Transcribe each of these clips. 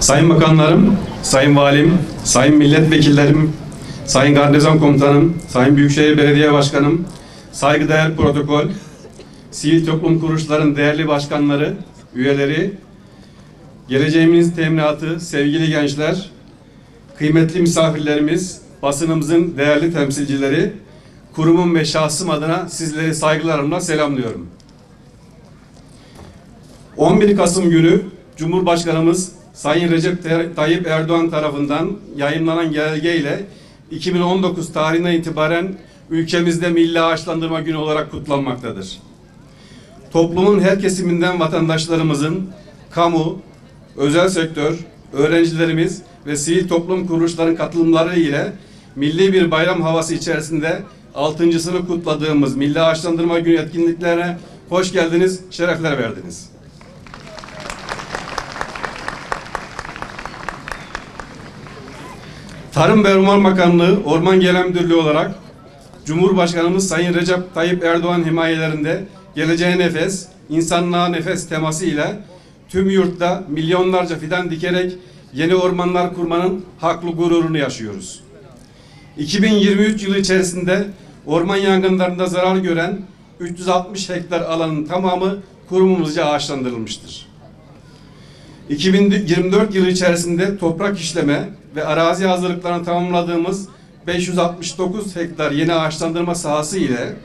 Sayın Bakanlarım, Sayın Valim, Sayın Milletvekillerim, Sayın Garnizon Komutanım, Sayın Büyükşehir Belediye Başkanım, saygıdeğer protokol, sivil toplum kuruluşların değerli başkanları, üyeleri, geleceğimiz teminatı, sevgili gençler, kıymetli misafirlerimiz, basınımızın değerli temsilcileri, kurumum ve şahsım adına sizleri saygılarımla selamlıyorum. 11 Kasım günü Cumhurbaşkanımız Sayın Recep Tayyip Erdoğan tarafından yayınlanan genelge ile 2019 tarihinden itibaren ülkemizde Milli Ağaçlandırma Günü olarak kutlanmaktadır. Toplumun her kesiminden vatandaşlarımızın kamu, özel sektör, öğrencilerimiz ve sivil toplum kuruluşların katılımları ile milli bir bayram havası içerisinde altıncısını kutladığımız Milli Ağaçlandırma Günü etkinliklerine hoş geldiniz, şerefler verdiniz. Tarım ve Orman Bakanlığı Orman Genel Müdürlüğü olarak Cumhurbaşkanımız Sayın Recep Tayyip Erdoğan himayelerinde geleceğe nefes, insanlığa nefes teması ile tüm yurtta milyonlarca fidan dikerek yeni ormanlar kurmanın haklı gururunu yaşıyoruz. 2023 yılı içerisinde orman yangınlarında zarar gören 360 hektar alanın tamamı kurumumuzca ağaçlandırılmıştır. 2024 yılı içerisinde toprak işleme ve arazi hazırlıklarını tamamladığımız 569 hektar yeni ağaçlandırma sahası ile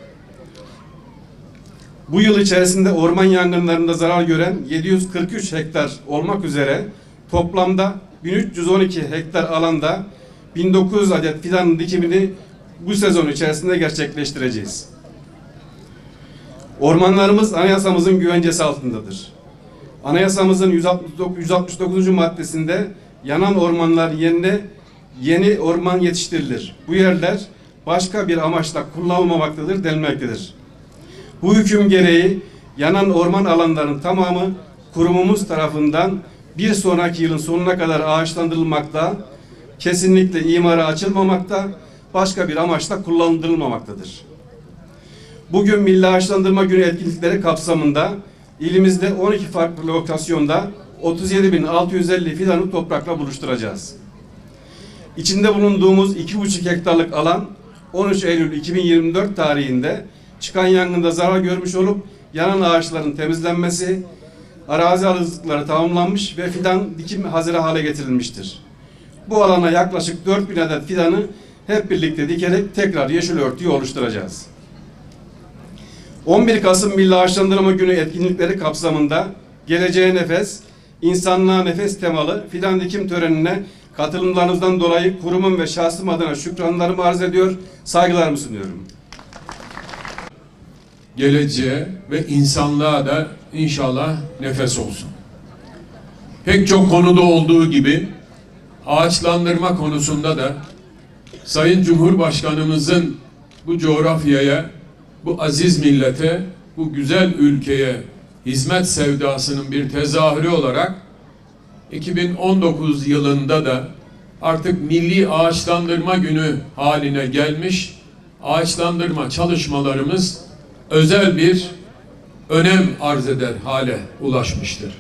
bu yıl içerisinde orman yangınlarında zarar gören 743 hektar olmak üzere toplamda 1312 hektar alanda 1900 adet fidan dikimini bu sezon içerisinde gerçekleştireceğiz. Ormanlarımız anayasamızın güvencesi altındadır. Anayasamızın 169. 169. maddesinde yanan ormanlar yerine yeni orman yetiştirilir. Bu yerler başka bir amaçla kullanılmamaktadır denilmektedir. Bu hüküm gereği yanan orman alanlarının tamamı kurumumuz tarafından bir sonraki yılın sonuna kadar ağaçlandırılmakta, kesinlikle imara açılmamakta, başka bir amaçla kullanılmamaktadır. Bugün Milli Ağaçlandırma Günü etkinlikleri kapsamında ilimizde 12 farklı lokasyonda 37.650 fidanı toprakla buluşturacağız. İçinde bulunduğumuz 2,5 hektarlık alan 13 Eylül 2024 tarihinde çıkan yangında zarar görmüş olup yanan ağaçların temizlenmesi, arazi alıcılıkları tamamlanmış ve fidan dikim hazır hale getirilmiştir. Bu alana yaklaşık 4000 adet fidanı hep birlikte dikerek tekrar yeşil örtüyü oluşturacağız. 11 Kasım Milli Ağaçlandırma Günü etkinlikleri kapsamında Geleceğe Nefes, İnsanlığa Nefes temalı fidan dikim törenine katılımlarınızdan dolayı kurumum ve şahsım adına şükranlarımı arz ediyor, saygılarımı sunuyorum. geleceğe ve insanlığa da inşallah nefes olsun. Pek çok konuda olduğu gibi ağaçlandırma konusunda da Sayın Cumhurbaşkanımızın bu coğrafyaya, bu aziz millete, bu güzel ülkeye hizmet sevdasının bir tezahürü olarak 2019 yılında da artık Milli Ağaçlandırma Günü haline gelmiş ağaçlandırma çalışmalarımız özel bir önem arz eder hale ulaşmıştır.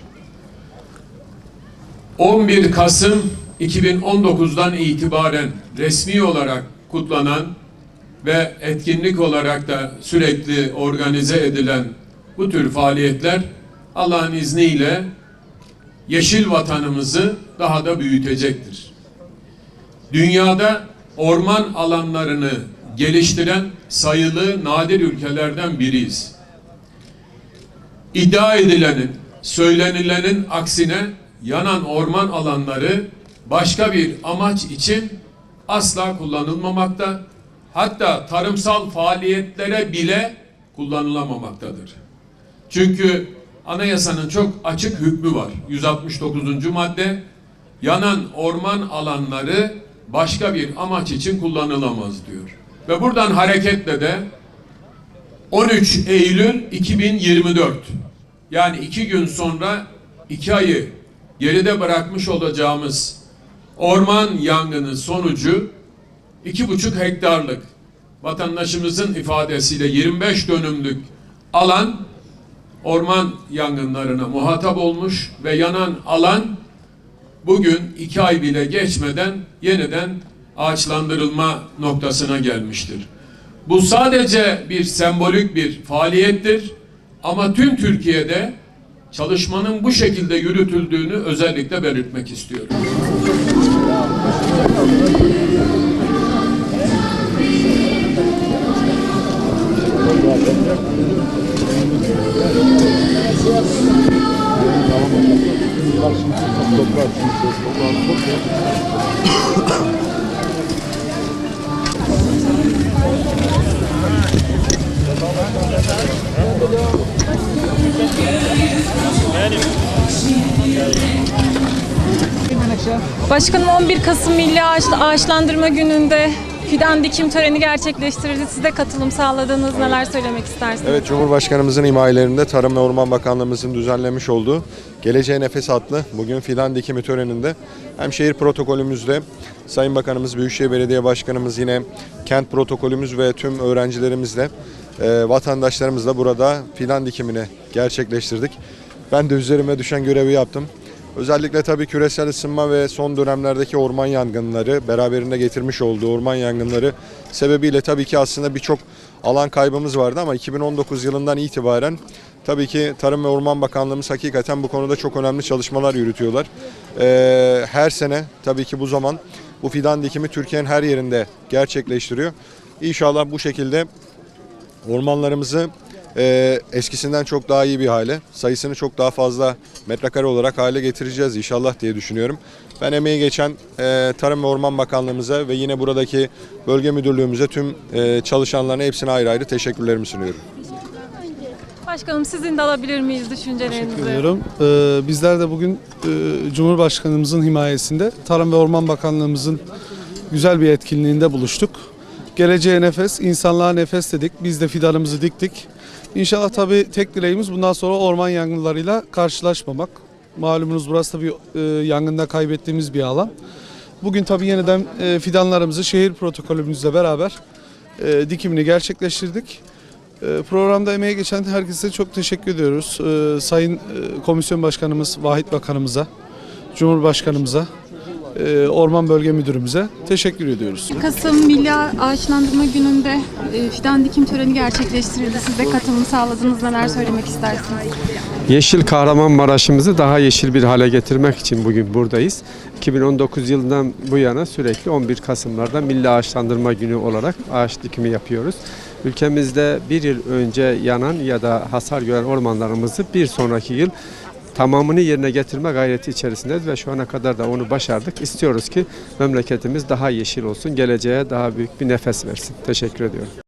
11 Kasım 2019'dan itibaren resmi olarak kutlanan ve etkinlik olarak da sürekli organize edilen bu tür faaliyetler Allah'ın izniyle yeşil vatanımızı daha da büyütecektir. Dünyada orman alanlarını geliştiren sayılı nadir ülkelerden biriyiz. İddia edilenin, söylenilenin aksine yanan orman alanları başka bir amaç için asla kullanılmamakta, hatta tarımsal faaliyetlere bile kullanılamamaktadır. Çünkü anayasanın çok açık hükmü var. 169. madde yanan orman alanları başka bir amaç için kullanılamaz diyor. Ve buradan hareketle de 13 Eylül 2024 yani iki gün sonra iki ayı geride bırakmış olacağımız orman yangını sonucu iki buçuk hektarlık vatandaşımızın ifadesiyle 25 dönümlük alan orman yangınlarına muhatap olmuş ve yanan alan bugün iki ay bile geçmeden yeniden ağaçlandırılma noktasına gelmiştir. Bu sadece bir sembolik bir faaliyettir ama tüm Türkiye'de çalışmanın bu şekilde yürütüldüğünü özellikle belirtmek istiyorum. Başkanım 11 Kasım Milli Ağaç, Ağaçlandırma Günü'nde fidan dikim töreni gerçekleştirildi. Siz de katılım sağladınız. Neler söylemek istersiniz? Evet, Cumhurbaşkanımızın himayelerinde Tarım ve Orman Bakanlığımızın düzenlemiş olduğu Geleceğe Nefes adlı bugün fidan dikimi töreninde hem şehir protokolümüzle Sayın Bakanımız, Büyükşehir Belediye Başkanımız yine kent protokolümüz ve tüm öğrencilerimizle e, vatandaşlarımızla burada fidan dikimini gerçekleştirdik. Ben de üzerime düşen görevi yaptım. Özellikle tabii küresel ısınma ve son dönemlerdeki orman yangınları, beraberinde getirmiş olduğu orman yangınları sebebiyle tabii ki aslında birçok alan kaybımız vardı ama 2019 yılından itibaren tabii ki Tarım ve Orman Bakanlığımız hakikaten bu konuda çok önemli çalışmalar yürütüyorlar. Ee, her sene tabii ki bu zaman bu fidan dikimi Türkiye'nin her yerinde gerçekleştiriyor. İnşallah bu şekilde ormanlarımızı e, eskisinden çok daha iyi bir hale, sayısını çok daha fazla metrekare olarak hale getireceğiz inşallah diye düşünüyorum. Ben emeği geçen e, Tarım ve Orman Bakanlığımıza ve yine buradaki bölge müdürlüğümüze tüm e, çalışanlarına hepsine ayrı ayrı teşekkürlerimi sunuyorum. Başkanım sizin de alabilir miyiz düşüncelerinizi? ediyorum. Ee, bizler de bugün e, Cumhurbaşkanımızın himayesinde Tarım ve Orman Bakanlığımızın güzel bir etkinliğinde buluştuk. Geleceğe nefes, insanlığa nefes dedik. Biz de fidanımızı diktik. İnşallah tabii tek dileğimiz bundan sonra orman yangınlarıyla karşılaşmamak. Malumunuz burası tabii e, yangında kaybettiğimiz bir alan. Bugün tabii yeniden e, fidanlarımızı şehir protokolümüzle beraber e, dikimini gerçekleştirdik. E, Programda emeği geçen herkese çok teşekkür ediyoruz. E, Sayın e, Komisyon Başkanımız Vahit Bakanımıza, Cumhurbaşkanımıza, e, Orman Bölge Müdürümüze teşekkür ediyoruz. 1 Kasım Milli Ağaçlandırma Günü'nde e, fidan dikim töreni gerçekleştirildi. Siz de katılım sağladınız. Neler söylemek istersiniz? Yeşil Kahramanmaraş'ımızı daha yeşil bir hale getirmek için bugün buradayız. 2019 yılından bu yana sürekli 11 Kasımlarda Milli Ağaçlandırma Günü olarak ağaç dikimi yapıyoruz. Ülkemizde bir yıl önce yanan ya da hasar gören ormanlarımızı bir sonraki yıl tamamını yerine getirme gayreti içerisindeyiz ve şu ana kadar da onu başardık. İstiyoruz ki memleketimiz daha yeşil olsun, geleceğe daha büyük bir nefes versin. Teşekkür ediyorum.